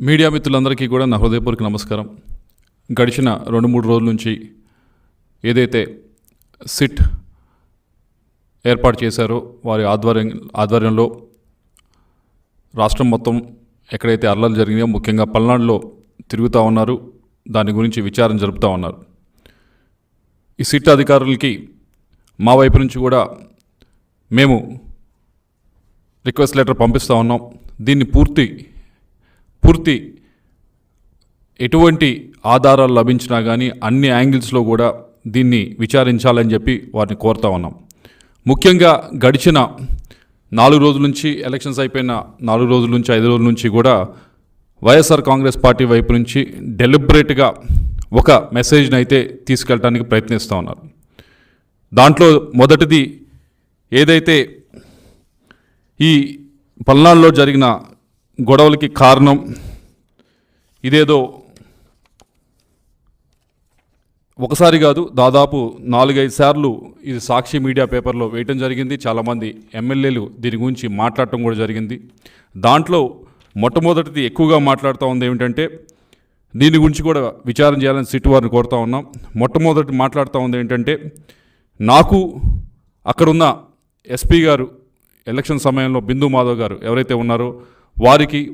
Media మిత్రులందరికీ కూడా. నా హృదయపూర్వక నమస్కారం. గడిచిన రెండు మూడు రోజుల నుంచి ఏదైతే సిట్ ఏర్పాటు చేశారో వారి ఆధ్వర్యం ఆధ్వర్యంలో రాష్ట్రం మొత్తం ఎక్కడైతే అల్లలు జరిగినాయో ముఖ్యంగా పల్నాడులో తిరుగుతూ ఉన్నారు. దాని గురించి విచారణ జరుపుతూ ఉన్నారు. ఈ సిట్ అధికారులకి మా వైపు నుంచి కూడా మేము రిక్వెస్ట్ లెటర్ పంపిస్తూ ఉన్నాం. దీన్ని పూర్తి పూర్తి ఎటువంటి ఆధారాలు లభించినా కానీ అన్ని యాంగిల్స్లో కూడా దీన్ని విచారించాలని చెప్పి వారిని కోరుతా ఉన్నాం. ముఖ్యంగా గడిచిన నాలుగు రోజుల నుంచి ఎలక్షన్స్ అయిపోయిన నాలుగు రోజుల నుంచి ఐదు రోజుల నుంచి కూడా వైఎస్ఆర్ కాంగ్రెస్ పార్టీ వైపు నుంచి డెలిబరేట్గా ఒక మెసేజ్ని అయితే తీసుకెళ్ళడానికి ప్రయత్నిస్తూ ఉన్నారు. దాంట్లో మొదటిది ఏదైతే ఈ పల్నాడులో జరిగిన గొడవలకి కారణం ఇదేదో ఒకసారి కాదు దాదాపు నాలుగైదు సార్లు ఇది సాక్షి మీడియా పేపర్లో వేయటం జరిగింది. చాలామంది ఎమ్మెల్యేలు దీని గురించి మాట్లాడటం కూడా జరిగింది. దాంట్లో మొట్టమొదటిది ఎక్కువగా మాట్లాడుతూ ఉంది ఏమిటంటే దీని గురించి కూడా విచారం చేయాలని సిట్ వారిని కోరుతా ఉన్నాం. మొట్టమొదటి మాట్లాడుతూ ఉంది ఏంటంటే నాకు అక్కడున్న ఎస్పీ గారు ఎలక్షన్ సమయంలో బిందు మాధవ్ గారు ఎవరైతే ఉన్నారో వారికి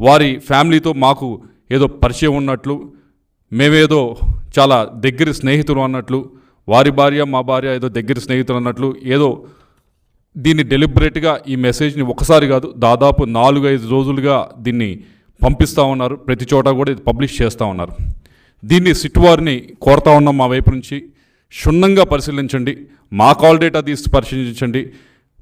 వారి ఫ్యామిలీతో మాకు ఏదో పరిచయం ఉన్నట్లు మేమేదో చాలా దగ్గర స్నేహితులు అన్నట్లు వారి భార్య మా భార్య ఏదో దగ్గర స్నేహితులు అన్నట్లు ఏదో దీన్ని డెలిబరేట్గా ఈ మెసేజ్ని ఒకసారి కాదు దాదాపు నాలుగు ఐదు రోజులుగా దీన్ని పంపిస్తూ ఉన్నారు. ప్రతి చోట కూడా ఇది పబ్లిష్ చేస్తూ ఉన్నారు. దీన్ని సిట్ వారిని కోరుతా ఉన్నాం మా వైపు నుంచి. క్షుణ్ణంగా పరిశీలించండి. మా కాల్ డేటా తీసి పరిశీలించండి.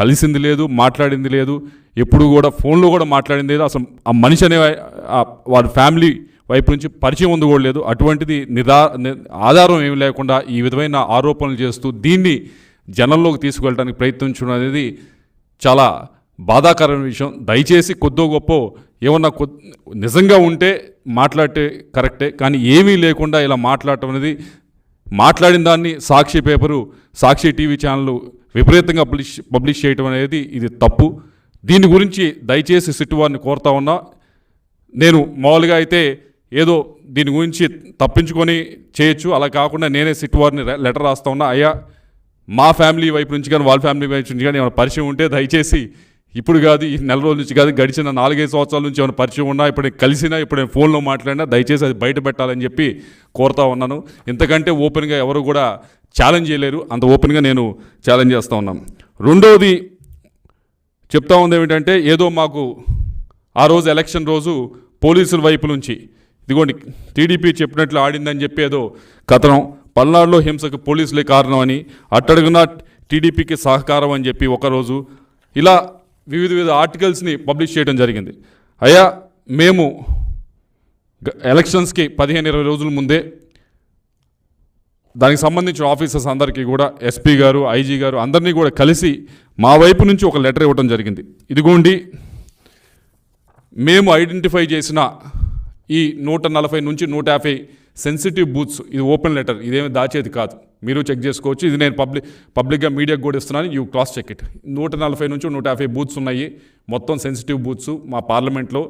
కలిసింది లేదు మాట్లాడింది లేదు ఎప్పుడు కూడా ఫోన్లో కూడా మాట్లాడింది లేదు. అసలు ఆ మనిషి అనే వారి ఫ్యామిలీ వైపు నుంచి పరిచయం ఉంది కూడా లేదు. అటువంటిది నిదా ఆధారం ఏమి లేకుండా ఈ విధమైన ఆరోపణలు చేస్తూ దీన్ని జనంలోకి తీసుకువెళ్ళడానికి ప్రయత్నించడం అనేది చాలా బాధాకరమైన విషయం. దయచేసి కొద్దో గొప్ప ఏమన్నా నిజంగా ఉంటే మాట్లాడితే కరెక్టే కానీ ఏమీ లేకుండా ఇలా మాట్లాడటం అనేది మాట్లాడిన దాన్ని Sakshi paper Sakshi TV channel విపరీతంగా పబ్లిష్ పబ్లిష్ చేయటం అనేది ఇది తప్పు. దీని గురించి దయచేసి సిట్టు వారిని కోరుతా ఉన్నా నేను మామూలుగా అయితే ఏదో దీని గురించి తప్పించుకొని చేయొచ్చు. అలా కాకుండా నేనే సిట్టువారిని లెటర్ రాస్తా ఉన్నా. అయ్యా మా ఫ్యామిలీ వైపు నుంచి కానీ వాళ్ళ ఫ్యామిలీ వైపు నుంచి కానీ ఏమైనా పరిచయం ఉంటే దయచేసి ఇప్పుడు కాదు ఈ నెల రోజుల నుంచి కాదు గడిచిన నాలుగైదు సంవత్సరాల నుంచి ఏమైనా పరిచయం ఉన్నా ఇప్పుడు నేను కలిసినా ఇప్పుడు నేను ఫోన్లో మాట్లాడినా దయచేసి అది బయట పెట్టాలని చెప్పి కోరుతా ఉన్నాను. ఇంతకంటే ఓపెన్గా ఎవరు కూడా ఛాలెంజ్ చేయలేరు. అంత ఓపెన్గా నేను ఛాలెంజ్ చేస్తూ ఉన్నాను. రెండవది చెప్తా ఉంది ఏమిటంటే ఏదో మాకు ఆ రోజు ఎలక్షన్ రోజు పోలీసుల వైపు నుంచి ఇదిగోండి టీడీపీ చెప్పినట్లు ఆడిందని చెప్పి ఏదో కథనం పల్నాడులో హింసకు పోలీసులే కారణం అని అట్టడుగున టీడీపీకి సహకారం అని చెప్పి ఒకరోజు ఇలా వివిధ వివిధ ఆర్టికల్స్ని పబ్లిష్ చేయడం జరిగింది. అయ్యా మేము ఎలక్షన్స్కి పదిహేను ఇరవై రోజుల ముందే దానికి సంబంధించిన ఆఫీసర్స్ అందరికీ కూడా ఎస్పీ గారు ఐజీ గారు అందరినీ కూడా కలిసి మా వైపు నుంచి ఒక లెటర్ ఇవ్వడం జరిగింది. ఇదిగోండి మేము ఐడెంటిఫై చేసిన ఈ నూట నలభై నుంచి నూట యాభై సెన్సిటివ్ బూత్స్ ఇది ఓపెన్ లెటర్ ఇదేమి దాచేది కాదు. మీరు చెక్ చేసుకోవచ్చు. ఇది నేను పబ్లిక్ పబ్లిక్గా మీడియాకి కూడా ఇస్తున్నాను. యూ క్రాస్ చెక్ ఇట్ నూట నలభై నుంచి నూట యాభై బూత్స్ ఉన్నాయి. మొత్తం సెన్సిటివ్ బూత్స్ మా పార్లమెంట్లో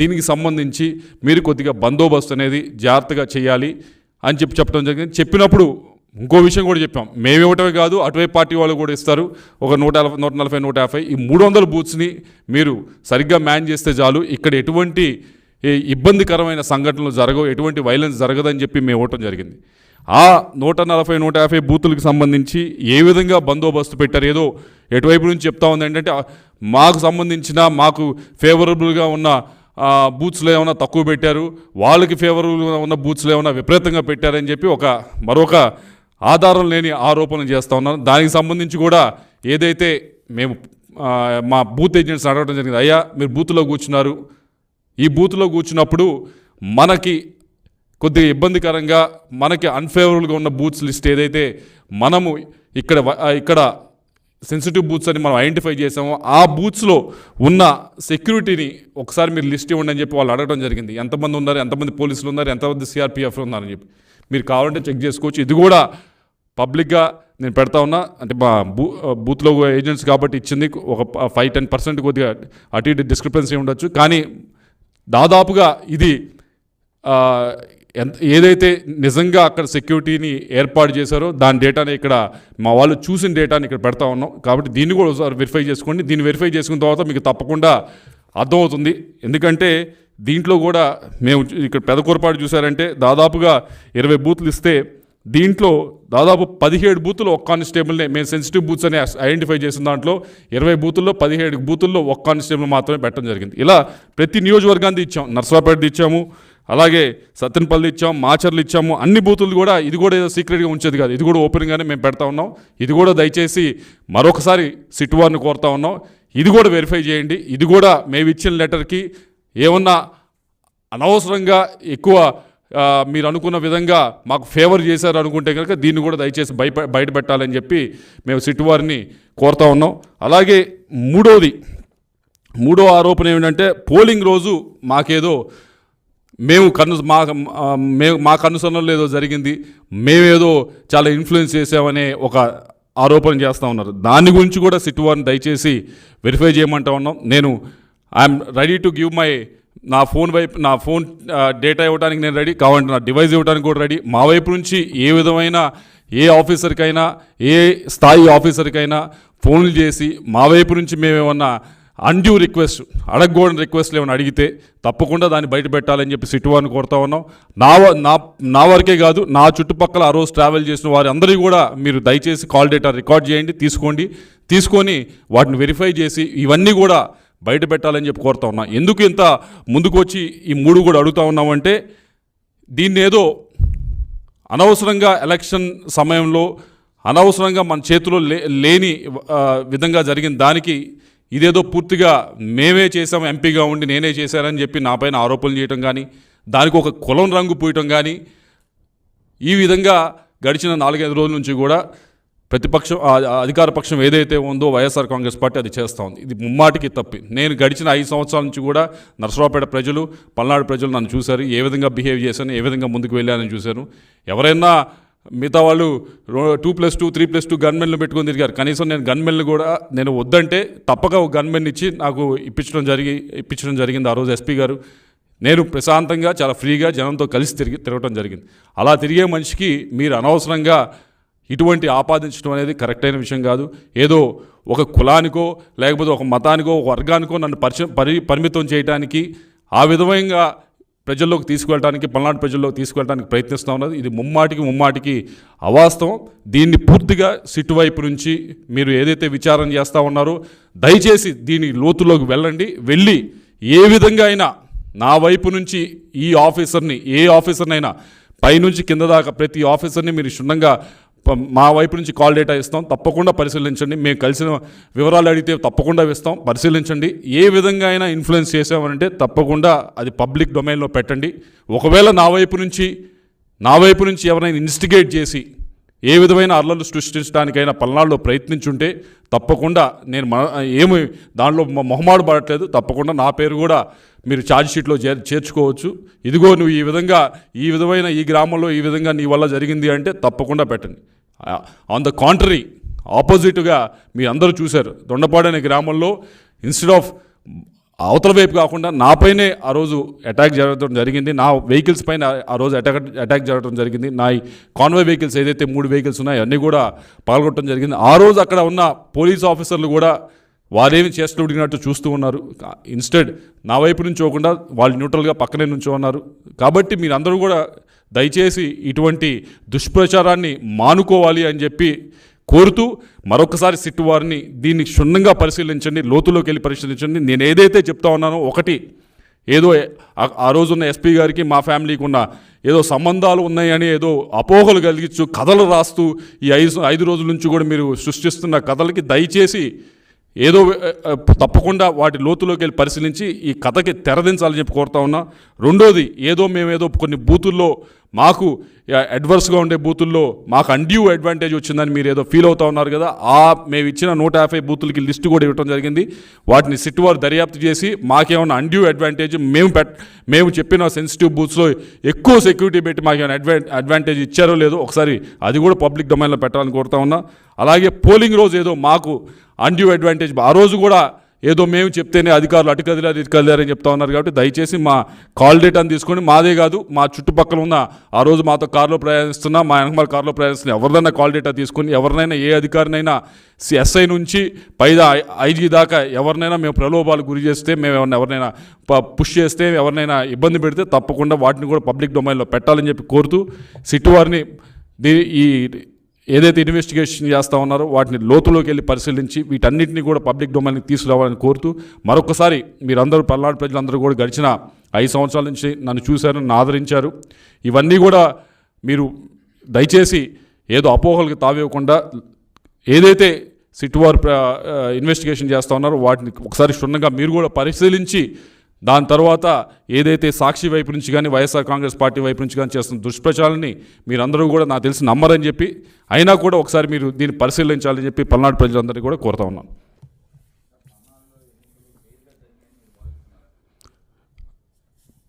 దీనికి సంబంధించి మీరు కొద్దిగా బందోబస్తు అనేది జాగ్రత్తగా చేయాలి అని చెప్పి చెప్పడం జరిగింది. చెప్పినప్పుడు ఇంకో విషయం కూడా చెప్పాం. మేము ఇవ్వటమే కాదు అటువైపు పార్టీ వాళ్ళు కూడా ఇస్తారు. ఒక నూట నలభై నూట నలభై నూట యాభై ఈ మూడు వందల బూత్స్ని మీరు సరిగ్గా మ్యాన్ చేస్తే చాలు. ఇక్కడ ఎటువంటి ఇబ్బందికరమైన సంఘటనలు జరగవు ఎటువంటి వైలెన్స్ జరగదని చెప్పి మేము ఇవ్వటం జరిగింది. ఆ నూట నలభై నూట యాభై బూతులకు సంబంధించి ఏ విధంగా బందోబస్తు పెట్టారు ఏదో ఎటువైపు నుంచి చెప్తా ఉంది ఏంటంటే మాకు సంబంధించిన మాకు ఫేవరబుల్గా ఉన్న బూత్స్లో ఏమైనా తక్కువ పెట్టారు వాళ్ళకి ఫేవరబుల్గా ఉన్న బూత్స్లో ఏమైనా విపరీతంగా పెట్టారని చెప్పి ఒక మరొక ఆధారం లేని ఆరోపణలు చేస్తూ ఉన్నాను. దానికి సంబంధించి కూడా ఏదైతే మేము మా బూత్ ఏజెంట్స్ అడగడం జరిగింది అయ్యా మీరు బూత్లో కూర్చున్నారు ఈ బూత్లో కూర్చున్నప్పుడు మనకి కొద్దిగా ఇబ్బందికరంగా మనకి అన్ఫేవరబుల్గా ఉన్న బూత్స్ లిస్ట్ ఏదైతే మనము ఇక్కడ ఇక్కడ సెన్సిటివ్ బూత్స్ అని మనం ఐడెంటిఫై చేసామో ఆ బూత్స్లో ఉన్న సెక్యూరిటీని ఒకసారి మీరు లిస్ట్ ఇవ్వండి అని చెప్పి వాళ్ళు అడగడం జరిగింది. ఎంతమంది ఉన్నారు ఎంతమంది పోలీసులు ఉన్నారు ఎంతమంది సిఆర్పిఎఫ్లు ఉన్నారని చెప్పి. మీరు కావాలంటే చెక్ చేసుకోవచ్చు. ఇది కూడా పబ్లిక్గా నేను పెడతా ఉన్నా. అంటే మా బూ బూత్లో ఏజెంట్స్ కాబట్టి ఇచ్చింది ఒక ఫైవ్ టెన్ పర్సెంట్ కొద్దిగా అటు ఇటు డిస్క్రిపెన్సీ ఉండొచ్చు. కానీ దాదాపుగా ఇది ఎంత ఏదైతే నిజంగా అక్కడ సెక్యూరిటీని ఏర్పాటు చేశారో దాని డేటాని ఇక్కడ మా వాళ్ళు చూసిన డేటాని ఇక్కడ పెడతా ఉన్నాం. కాబట్టి దీన్ని కూడా ఒకసారి వెరిఫై చేసుకోండి. దీన్ని వెరిఫై చేసుకున్న తర్వాత మీకు తప్పకుండా అర్థమవుతుంది. ఎందుకంటే దీంట్లో కూడా మేము ఇక్కడ పెదకూరపాటు చూసారంటే దాదాపుగా ఇరవై బూత్లు ఇస్తే దీంట్లో దాదాపు పదిహేడు బూతులు ఒక్క కానిస్టేబుల్నే మేము సెన్సిటివ్ బూత్స్ అని ఐడెంటిఫై చేసిన దాంట్లో ఇరవై బూతుల్లో పదిహేడు బూతుల్లో ఒక్క కానిస్టేబుల్ మాత్రమే పెట్టడం జరిగింది. ఇలా ప్రతి నియోజకవర్గాన్ని ఇచ్చాం. నర్సరాపేట ఇచ్చాము అలాగే సత్తెనపల్లి ఇచ్చాం మాచర్లు ఇచ్చాము అన్ని బూతులు కూడా ఇది కూడా ఏదో సీక్రెట్గా ఉంచేది కాదు. ఇది కూడా ఓపెన్గానే మేము పెడతా ఉన్నాం. ఇది కూడా దయచేసి మరొకసారి సిట్ వార్ని కోరుతా ఉన్నాం. ఇది కూడా వెరిఫై చేయండి. ఇది కూడా మేము ఇచ్చిన లెటర్కి ఏమన్నా అనవసరంగా ఎక్కువ మీరు అనుకున్న విధంగా మాకు ఫేవర్ చేశారు అనుకుంటే కనుక దీన్ని కూడా దయచేసి బయట బయట పెట్టాలని చెప్పి మేము సిట్ వారిని కోరుతా ఉన్నాం. అలాగే మూడోది మూడో ఆరోపణ ఏమిటంటే పోలింగ్ రోజు మాకేదో మేము కన్ను మా మేము మా కనుసరణలో ఏదో జరిగింది మేమేదో చాలా ఇన్ఫ్లుయెన్స్ చేసామనే ఒక ఆరోపణ చేస్తూ ఉన్నారు. దాని గురించి కూడా సిట్ వారిని దయచేసి వెరిఫై చేయమంటా ఉన్నాం. నేను I'm ready to give my నా ఫోన్ వైపు నా ఫోన్ డేటా ఇవ్వడానికి నేను రెడీ కావాలంటే నా డివైస్ ఇవ్వడానికి కూడా రెడీ. మా వైపు నుంచి ఏ విధమైన ఏ ఆఫీసర్కైనా ఏ స్థాయి ఆఫీసర్కైనా ఫోన్లు చేసి మా వైపు నుంచి మేమేమన్నా అన్డ్యూ రిక్వెస్ట్ అడగకూడని రిక్వెస్ట్లు ఏమైనా అడిగితే తప్పకుండా దాన్ని బయట పెట్టాలని చెప్పి సిట్టువారిని కోరుతా ఉన్నాం. నా వ- నా నా వరకే కాదు నా చుట్టుపక్కల ఆ రోజు ట్రావెల్ చేసిన వారి అందరికీ కూడా మీరు దయచేసి కాల్ డేటా రికార్డ్ చేయండి తీసుకోండి. తీసుకొని వాటిని వెరిఫై చేసి ఇవన్నీ కూడా బయట పెట్టాలని చెప్పి కోరుతా ఉన్నా. ఎందుకు ఇంత ముందుకు వచ్చి ఈ మూడు కూడా అడుగుతా ఉన్నామంటే దీన్ని ఏదో అనవసరంగా ఎలక్షన్ సమయంలో అనవసరంగా మన చేతిలో లే లేని విధంగా జరిగిన దానికి ఇదేదో పూర్తిగా మేమే చేసాం ఎంపీగా ఉండి నేనే చేశానని చెప్పి నా పైన ఆరోపణలు చేయటం కానీ దానికి ఒక కులం రంగు పూయటం కానీ ఈ విధంగా గడిచిన నాలుగైదు రోజుల నుంచి కూడా ప్రతిపక్షం అధికార పక్షం ఏదైతే ఉందో వైఎస్ఆర్ కాంగ్రెస్ పార్టీ అది చేస్తూ ఉంది. ఇది ముమ్మాటికి తప్పి. నేను గడిచిన ఐదు సంవత్సరాల నుంచి కూడా నరసరావుపేట ప్రజలు పల్నాడు ప్రజలు నన్ను చూశారు. ఏ విధంగా బిహేవ్ చేశాను ఏ విధంగా ముందుకు వెళ్ళానని చూశాను ఎవరైనా మిగతా వాళ్ళు two plus two three plus two గన్మెన్లు పెట్టుకొని తిరిగారు. కనీసం నేను గన్మెన్లు కూడా నేను వద్దంటే తప్పక ఒక గన్మెన్ ఇచ్చి నాకు ఇప్పించడం జరిగి ఇప్పించడం జరిగింది ఆ రోజు ఎస్పీ గారు. నేను ప్రశాంతంగా చాలా ఫ్రీగా జనంతో కలిసి తిరిగి తిరగటం జరిగింది. అలా తిరిగే మనిషికి మీరు అనవసరంగా ఇటువంటి ఆపాదించడం అనేది కరెక్ట్ అయిన విషయం కాదు. ఏదో ఒక కులానికో లేకపోతే ఒక మతానికో ఒక వర్గానికో నన్ను పరిచయం పరి పరిమితం చేయడానికి ఆ విధంగా ప్రజల్లోకి తీసుకువెళ్ళడానికి పల్నాడు ప్రజల్లోకి తీసుకువెళ్ళడానికి ప్రయత్నిస్తూ ఉన్నది. ఇది ముమ్మాటికి ముమ్మాటికి అవాస్తవం. దీన్ని పూర్తిగా సిట్టు వైపు నుంచి మీరు ఏదైతే విచారణ చేస్తూ ఉన్నారో దయచేసి దీని లోతులోకి వెళ్ళండి. వెళ్ళి ఏ విధంగా అయినా నా వైపు నుంచి ఈ ఆఫీసర్ని ఏ ఆఫీసర్నైనా పైనుంచి కింద దాకా ప్రతి ఆఫీసర్ని మీరు క్షుణ్ణంగా మా వైపు నుంచి కాల్ డేటా ఇస్తాం. తప్పకుండా పరిశీలించండి. మేము కలిసిన వివరాలు అడిగితే తప్పకుండా ఇస్తాం. పరిశీలించండి. ఏ విధంగా అయినా ఇన్ఫ్లుయెన్స్ చేసామనంటే తప్పకుండా అది పబ్లిక్ డొమైన్లో పెట్టండి. ఒకవేళ నా వైపు నుంచి నా వైపు నుంచి ఎవరైనా ఇన్స్టిగేట్ చేసి ఏ విధమైన అల్లలు సృష్టించడానికైనా పల్నాడులో ప్రయత్నించుంటే తప్పకుండా నేను మన ఏమి దానిలో మొహమాడు పడట్లేదు. తప్పకుండా నా పేరు కూడా మీరు ఛార్జ్ షీట్లో చేర్ చేర్చుకోవచ్చు. ఇదిగో నువ్వు ఈ విధంగా ఈ విధమైన ఈ గ్రామంలో ఈ విధంగా నీ వల్ల జరిగింది అంటే తప్పకుండా పెట్టండి. ఆన్ ద కాంట్రరీ ఆపోజిట్గా మీ అందరూ చూశారు. దొండపాడు అనే గ్రామంలో ఇన్స్టెడ్ ఆఫ్ అవతల వైపు కాకుండా నాపైనే ఆ రోజు అటాక్ జరగడం జరిగింది. నా వెహికల్స్ పైన ఆ రోజు అటాక్ అటాక్ జరగడం జరిగింది. నా కాన్వే వెహికల్స్ ఏదైతే మూడు వెహికల్స్ ఉన్నాయో అన్నీ కూడా పాల్గొనడం జరిగింది. ఆ రోజు అక్కడ ఉన్న పోలీస్ ఆఫీసర్లు కూడా వారేమి చేస్తూ ఉడిగినట్టు చూస్తూ ఉన్నారు. ఇన్స్టెడ్ నా వైపు నుంచి పోకుండా వాళ్ళు న్యూట్రల్గా పక్కనే నుంచో ఉన్నారు. కాబట్టి మీరందరూ కూడా దయచేసి ఇటువంటి దుష్ప్రచారాన్ని మానుకోవాలి అని చెప్పి కోరుతూ మరొకసారి సిట్టు వారిని దీన్ని క్షుణ్ణంగా పరిశీలించండి లోతులోకి వెళ్ళి పరిశీలించండి. నేను ఏదైతే చెప్తా ఉన్నానో ఒకటి ఏదో ఆ- రోజున్న ఎస్పీ గారికి మా ఫ్యామిలీకి ఉన్న ఏదో సంబంధాలు ఉన్నాయని ఏదో అపోహలు కలిగించు కథలు రాస్తూ ఈ ఐదు ఐదు రోజుల నుంచి కూడా మీరు సృష్టిస్తున్న కథలకి దయచేసి ఏదో తప్పకుండా వాటి లోతులోకి వెళ్ళి పరిశీలించి ఈ కథకి తెరదించాలని చెప్పి కోరుతా ఉన్నా. రెండోది ఏదో మేము ఏదో కొన్ని బూతుల్లో మాకు అడ్వర్స్గా ఉండే బూతుల్లో మాకు అన్డ్యూ అడ్వాంటేజ్ వచ్చిందని మీరు ఏదో ఫీల్ అవుతా ఉన్నారు కదా ఆ మేము ఇచ్చిన నూట యాభై బూతులకి లిస్ట్ కూడా ఇవ్వడం జరిగింది. వాటిని సిట్ వారు దర్యాప్తు చేసి మాకేమైనా అన్డ్యూ అడ్వాంటేజ్ మేము పెట్ మేము చెప్పిన సెన్సిటివ్ బూత్స్లో ఎక్కువ సెక్యూరిటీ పెట్టి మాకు ఏమైనా అడ్వా అడ్వాంటేజ్ ఇచ్చారో లేదో ఒకసారి అది కూడా పబ్లిక్ డొమైన్లో పెట్టాలని కోరుతా ఉన్నా. అలాగే పోలింగ్ రోజు ఏదో మాకు అండ్యూ అడ్వాంటేజ్ ఆ రోజు కూడా ఏదో మేము చెప్తేనే అధికారులు అటు కదిలారు ఇటు కదిలారు అని చెప్తా ఉన్నారు కాబట్టి దయచేసి మా కాల్ డేటాను తీసుకొని మాదే కాదు మా చుట్టుపక్కల ఉన్న ఆ రోజు మాతో కారులో ప్రయాణిస్తున్నా మా వెనకమాల కారులో ప్రయాణిస్తున్న ఎవరినైనా కాల్ డేటా తీసుకొని ఎవరినైనా ఏ అధికారినైనా ఎస్ఐ నుంచి పైదా ఐజీ దాకా ఎవరినైనా మేము ప్రలోభాలు గురి చేస్తే మేము ఎవరినైనా ఎవరినైనా ప- పుష్ చేస్తే ఎవరినైనా ఇబ్బంది పెడితే తప్పకుండా వాటిని కూడా పబ్లిక్ డొమైన్లో పెట్టాలని చెప్పి కోరుతూ సిట్టు వారిని దీ ఈ ఏదైతే ఇన్వెస్టిగేషన్ చేస్తా ఉన్నారో వాటిని లోతులోకి వెళ్ళి పరిశీలించి వీటన్నిటిని కూడా పబ్లిక్ డొమైన్కి తీసుకురావాలని కోరుతూ మరొకసారి మీరందరూ పల్నాడు ప్రజలందరూ కూడా గడిచిన ఐదు సంవత్సరాల నుంచి నన్ను చూశారు నన్ను ఆదరించారు. ఇవన్నీ కూడా మీరు దయచేసి ఏదో అపోహలకు తావివ్వకుండా ఏదైతే సిట్ వారు ఇన్వెస్టిగేషన్ చేస్తూ ఉన్నారో వాటిని ఒకసారి క్షుణ్ణంగా మీరు కూడా పరిశీలించి దాని తర్వాత ఏదైతే సాక్షి వైపు నుంచి కానీ వైఎస్ఆర్ కాంగ్రెస్ పార్టీ వైపు నుంచి కానీ చేస్తున్న దుష్ప్రచారాన్ని మీరందరూ కూడా నాకు తెలిసి నమ్మరని చెప్పి అయినా కూడా ఒకసారి మీరు దీన్ని పరిశీలించాలని చెప్పి పల్నాడు ప్రజలందరినీ కూడా కోరుతా ఉన్నాను.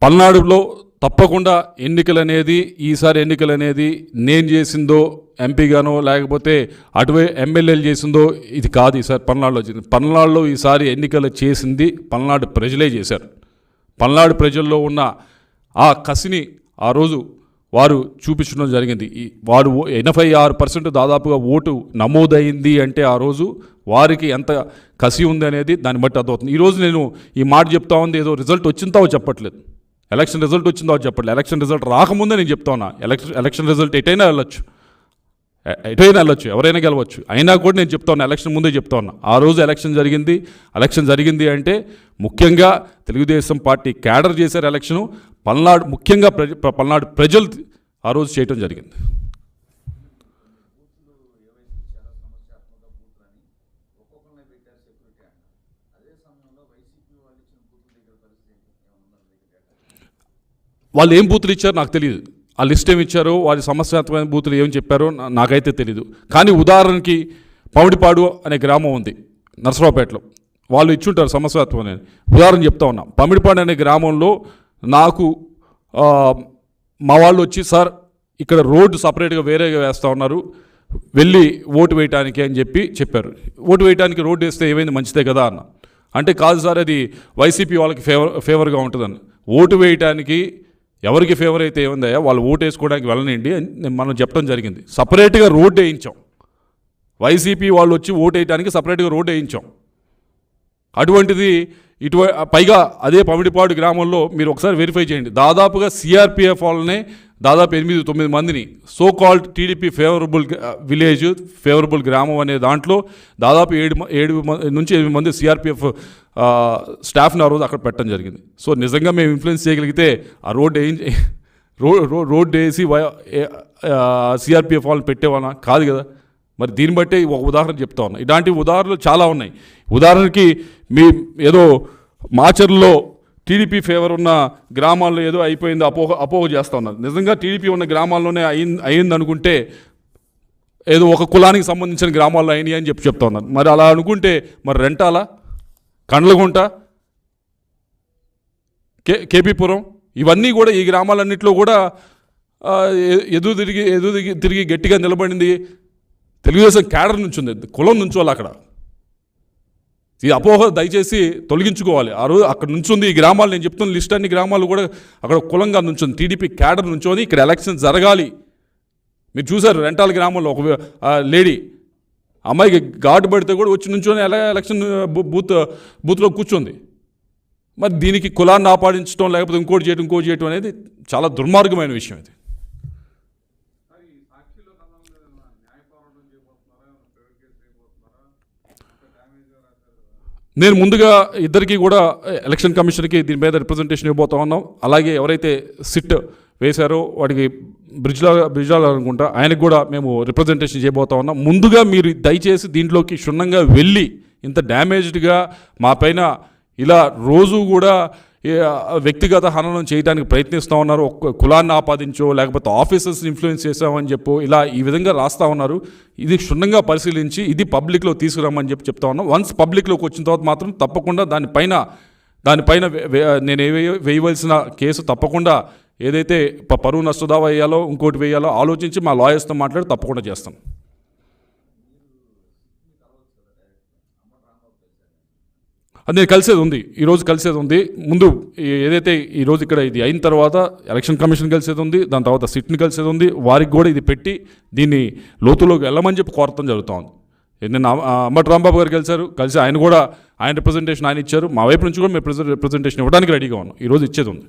పల్నాడులో తప్పకుండా ఎన్నికలు అనేది ఈసారి ఎన్నికలు అనేది నేను చేసిందో ఎంపీగానో లేకపోతే అటువై ఎమ్మెల్యేలు చేసిందో ఇది కాదు ఈసారి పల్నాడులో వచ్చింది పల్నాడులో ఈసారి ఎన్నికలు చేసింది పల్నాడు ప్రజలే చేశారు. పల్నాడు ప్రజల్లో ఉన్న ఆ కసిని ఆ రోజు వారు చూపించడం జరిగింది. ఈ వారు ఎనభై ఆరు పర్సెంట్ దాదాపుగా ఓటు నమోదైంది అంటే ఆ రోజు వారికి ఎంత కసి ఉంది అనేది దాన్ని బట్టి అర్థమవుతుంది. ఈరోజు నేను ఈ మాట చెప్తా ఉంది ఏదో రిజల్ట్ వచ్చిందో చెప్పట్లేదు. ఎలక్షన్ రిజల్ట్ వచ్చిందో చెప్పట్లేదు. ఎలక్షన్ రిజల్ట్ రాకముందే నేను చెప్తా ఉన్నా. ఎలక్షన్ ఎలక్షన్ రిజల్ట్ ఎటైనా వెళ్ళొచ్చు. ఎటైనా వెళ్ళొచ్చు ఎవరైనా గెలవచ్చు. అయినా కూడా నేను చెప్తా ఉన్నా ఎలక్షన్ ముందే చెప్తా ఉన్నా. ఆ రోజు ఎలక్షన్ జరిగింది. ఎలక్షన్ జరిగింది అంటే ముఖ్యంగా తెలుగుదేశం పార్టీ క్యాడర్ చేశారు ఎలక్షను. పల్నాడు ముఖ్యంగా ప్రజ పల్నాడు ప్రజలు ఆ రోజు చేయటం జరిగింది. వాళ్ళు ఏం బూతులు ఇచ్చారో నాకు తెలియదు. ఆ లిస్ట్ ఏమి ఇచ్చారో? వారి సమస్యాత్మకమైన బూతులు ఏం చెప్పారో? నాకైతే తెలియదు కానీ ఉదాహరణకి పమిడిపాడు అనే గ్రామం ఉంది నరసరావుపేటలో. వాళ్ళు ఇచ్చుంటారు సమస్యాత్మకం అనేది ఉదాహరణ చెప్తా ఉన్నా. పమిడిపాడు అనే గ్రామంలో నాకు మా వాళ్ళు వచ్చి సార్ ఇక్కడ రోడ్డు సపరేట్గా వేరేగా వేస్తూ ఉన్నారు. వెళ్ళి ఓటు వేయటానికి అని చెప్పి చెప్పారు. ఓటు వేయటానికి రోడ్డు వేస్తే ఏమైంది? మంచిదే కదా అన్న. అంటే కాదు సార్ అది వైసీపీ వాళ్ళకి ఫేవర్ ఫేవర్గా ఉంటుందని. ఓటు వేయటానికి ఎవరికి ఫేవర్ అయితే ఏముందయ్యా? వాళ్ళు ఓటు వేసుకోవడానికి వెళ్ళనండి అని మనం చెప్పడం జరిగింది. సపరేట్గా రోడ్డు వేయించాం. వైసీపీ వాళ్ళు వచ్చి ఓటు వేయడానికి సపరేట్గా రోడ్డు వేయించాం. అటువంటిది ఇటు పైగా అదే పమిడిపాడు గ్రామంలో మీరు ఒకసారి వెరిఫై చేయండి. దాదాపుగా సిఆర్పిఎఫ్ వాళ్ళనే దాదాపు ఎనిమిది తొమ్మిది మందిని so called TDP favourable village favourable గ్రామం అనే దాంట్లో దాదాపు ఏడు ఏడు నుంచి ఎనిమిది మంది సిఆర్పిఎఫ్ స్టాఫ్ని ఆ రోజు అక్కడ పెట్టడం జరిగింది. సో నిజంగా మేము ఇన్ఫ్లుయెన్స్ చేయగలిగితే ఆ రోడ్ ఏం రోడ్ రోడ్ వేసి సిఆర్పిఎఫ్ వాళ్ళని పెట్టేవాళ్ళ కాదు కదా. మరి దీన్ని బట్టే ఒక ఉదాహరణ చెప్తా ఉన్నా. ఇలాంటి ఉదాహరణలు చాలా ఉన్నాయి. ఉదాహరణకి మీ ఏదో మాచర్లో టీడీపీ ఫేవర్ ఉన్న గ్రామాల్లో ఏదో అయిపోయింది అపోహ అపోహ చేస్తూ ఉన్నారు. నిజంగా టీడీపీ ఉన్న గ్రామాల్లోనే అయింది అయింది అనుకుంటే ఏదో ఒక కులానికి సంబంధించిన గ్రామాల్లో అయినాయి అని చెప్పి చెప్తా ఉన్నారు. మరి అలా అనుకుంటే మరి రెంటాలా కండ్లగుంట కే కేపీపురం ఇవన్నీ కూడా ఈ గ్రామాలన్నింటిలో కూడా ఎదురు తిరిగి ఎదురు తిరిగి తిరిగి గట్టిగా నిలబడింది తెలుగుదేశం క్యాడర్ నుంచి ఉంది కులం నుంచోవాలి అక్కడ. ఈ అపోహ దయచేసి తొలగించుకోవాలి. ఆ రోజు అక్కడ నుంచుంది ఈ గ్రామాలు నేను చెప్తున్న లిస్ట్ అన్ని గ్రామాలు కూడా అక్కడ కులంగా నుంచుంది టీడీపీ క్యాడర్ నుంచోని ఇక్కడ ఎలక్షన్ జరగాలి. మీరు చూసారు రెంటాల గ్రామంలో ఒక లేడీ అమ్మాయికి ఘాటు పడితే కూడా వచ్చి నుంచొని ఎలా ఎలక్షన్ బూత్ బూత్లో కూర్చుంది. మరి దీనికి కులాన్ని ఆపాదించడం లేకపోతే ఇంకోటి చేయడం ఇంకోటి చేయడం అనేది చాలా దుర్మార్గమైన విషయం ఇది. నేను ముందుగా ఇద్దరికి కూడా ఎలక్షన్ కమిషన్కి దీని మీద రిప్రజెంటేషన్ ఇవ్వబోతా ఉన్నాం. అలాగే ఎవరైతే సిట్ వేశారో. వాడికి బ్రిడ్జ్లా బ్రిడ్జ్లా అనుకుంటా. ఆయనకు కూడా మేము రిప్రజెంటేషన్ చేయబోతా ఉన్నాం. ముందుగా మీరు దయచేసి దీంట్లోకి క్షుణ్ణంగా వెళ్ళి ఇంత డ్యామేజ్డ్గా మా పైన ఇలా రోజు కూడా వ్యక్తిగత హననం చేయడానికి ప్రయత్నిస్తూ ఉన్నారు. ఒక్క కులాన్ని ఆపాదించో లేకపోతే ఆఫీసర్స్ ఇన్ఫ్లుయెన్స్ చేసామని చెప్పో ఇలా ఈ విధంగా రాస్తూ ఉన్నారు. ఇది క్షుణ్ణంగా పరిశీలించి ఇది పబ్లిక్లో తీసుకురామని చెప్పి చెప్తా ఉన్నాం. వన్స్ పబ్లిక్లోకి వచ్చిన తర్వాత మాత్రం తప్పకుండా దానిపైన దానిపైన వే- వే- నేను ఏ వేయవలసిన కేసు తప్పకుండా ఏదైతే ప- పరువు నష్టదావా వేయాలో ఇంకోటి వేయాలో ఆలోచించి మా లాయర్స్తో మాట్లాడి తప్పకుండా చేస్తాం. అది నేను కలిసేది ఉంది. ఈరోజు కలిసేది ఉంది. ముందు ఏదైతే ఈరోజు ఇక్కడ ఇది అయిన తర్వాత ఎలక్షన్ కమిషన్ కలిసేది ఉంది. దాని తర్వాత సిట్ని కలిసేది ఉంది. వారికి కూడా ఇది పెట్టి దీన్ని లోతులోకి వెళ్ళమని చెప్పి కోరతం జరుగుతుంది నిన్న అంబటి అమ్మటి రాంబాబు గారు కలిశారు. కలిసి ఆయన కూడా ఆయన రిప్రజెంటేషన్ ఆయన ఇచ్చారు. మా వైపు నుంచి కూడా మేము రిప్రజెంటేషన్ ఇవ్వడానికి రెడీగా ఉన్నాం. ఈరోజు ఇచ్చేది ఉంది.